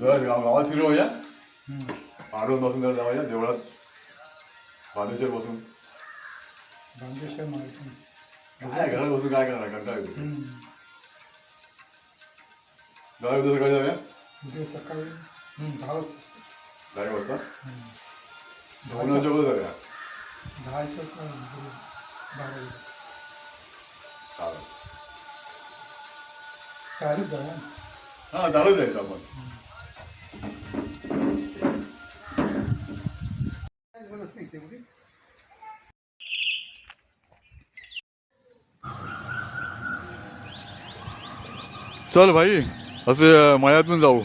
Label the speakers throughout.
Speaker 1: जरा गाव- गावात फिरवूया. आडून बसून जरा जाऊया देवळात बांधेश्वर बसून
Speaker 2: बांदेश्वर माहिती
Speaker 1: काय घरात बसून काय करणार कंटाळा येतो. दहा उद्या सकाळी जाऊया
Speaker 2: उद्या सकाळी दहा वाजता.
Speaker 1: दोन जाऊया
Speaker 2: दहाच्या बारा.
Speaker 1: चालेल
Speaker 2: चालत जाऊया
Speaker 1: हा चालत जायचं आपण चल भाई असे मळ्यातून जाऊ.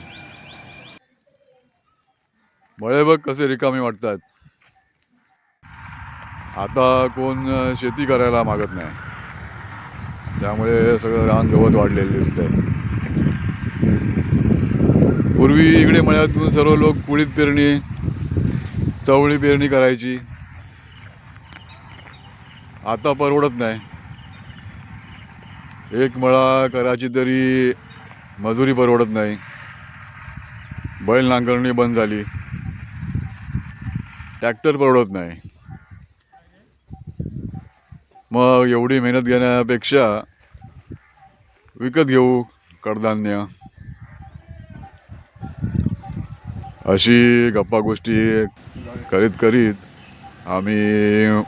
Speaker 1: मळे बघ कसे रिकामे वाटतात. आता कोण शेती करायला मागत नाही. त्यामुळे सगळं रान गवत वाढलेलं दिसतंय. पूर्वी इकडे मळ्यातून सर्व लोक कुळीत पेरणी चवळी पेरणी करायची. आता परवडत नाही. एक मळा करायची तरी मजुरी परवडत नाही. बैल नांगरणी बंद झाली. ट्रॅक्टर परवडत नाही. मग एवढी मेहनत घेण्यापेक्षा विकत घेऊ कडधान्य. अशी गप्पा गोष्टी करीत करीत आम्ही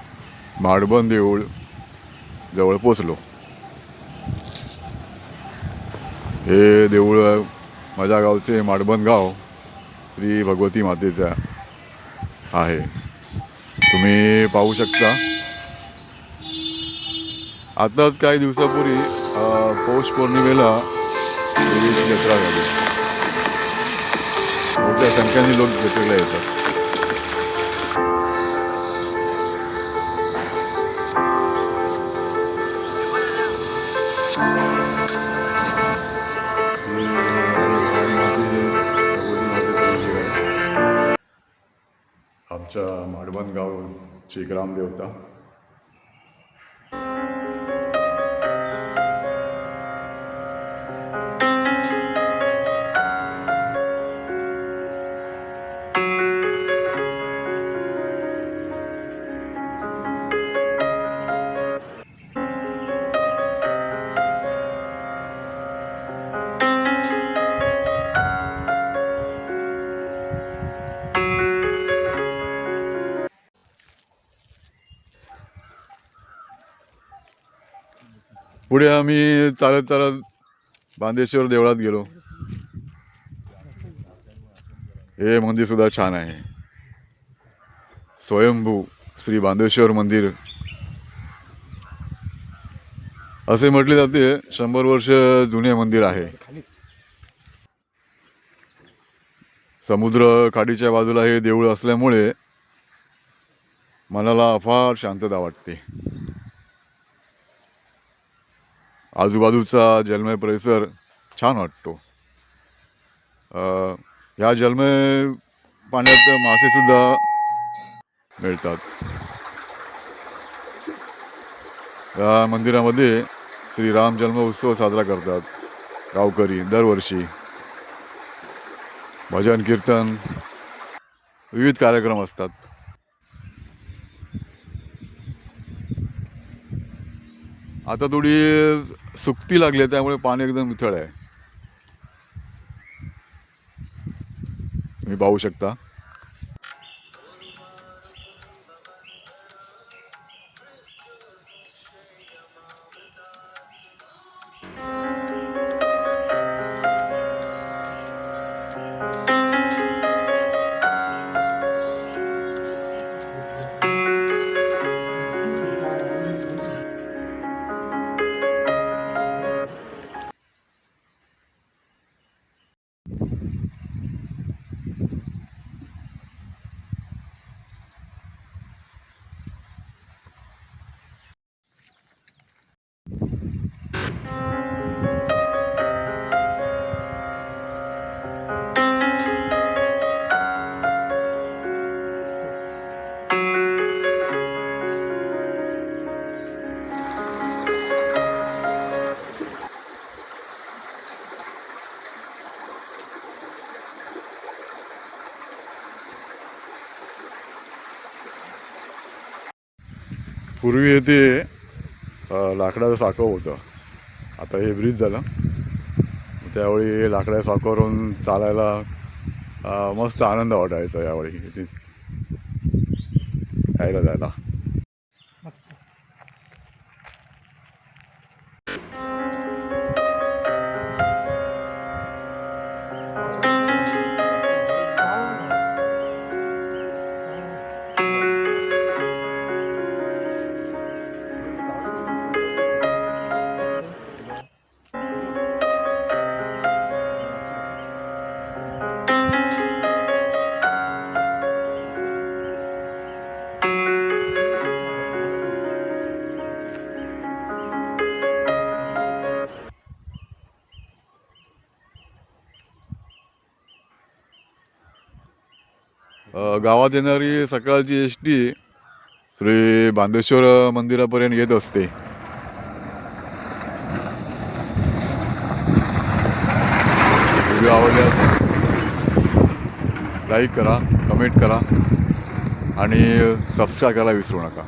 Speaker 1: माडबन देऊळ जवळ पोचलो. हे देऊळ माझ्या गावचे माडबन गाव श्री भगवती मातेचं आहे. तुम्ही पाहू शकता. आताच काही दिवसापूर्वी पौष पौर्णिमेला देवीची जत्रा झाली. मोठ्या संख्येने लोक जत्रेला येतात. आमच्या माडबन गावची ग्रामदेवता पुढे आम्ही चालत चालत बांदेश्वर देवळात गेलो. हे मंदिर सुद्धा छान आहे. स्वयंभू श्री बांदेश्वर मंदिर. असे म्हटले जाते शंभर वर्ष जुने मंदिर आहे. समुद्र खाडीच्या बाजूला हे देऊळ असल्यामुळे मनाला अफार शांतता वाटते. आजूबाजूचा जलमय परिसर छान वाटतो. ह्या जलमय पाण्यात मासे सुद्धा मिळतात. या मंदिरामध्ये श्रीराम जन्म उत्सव साजरा करतात गावकरी दरवर्षी. भजन कीर्तन विविध कार्यक्रम असतात. आता थोडी सुकती लागली आहे त्यामुळे पाणी एकदम मिथळ आहे तुम्ही पाहू शकता Thank you. पूर्वी येथे लाकडाचं साखर होतं. आता हे ब्रिज झालं. त्यावेळी लाकडाच्या साखरवरून चालायला मस्त आनंद वाटायचा यावेळी. इथे यायला जायला. गावात येणारी सकाळची एस टी श्री बांदेश्वर मंदिरापर्यंत येत असते. व्हिडिओ आवडल्यास लाईक करा कमेंट करा आणि सबस्क्राईब करायला विसरू नका.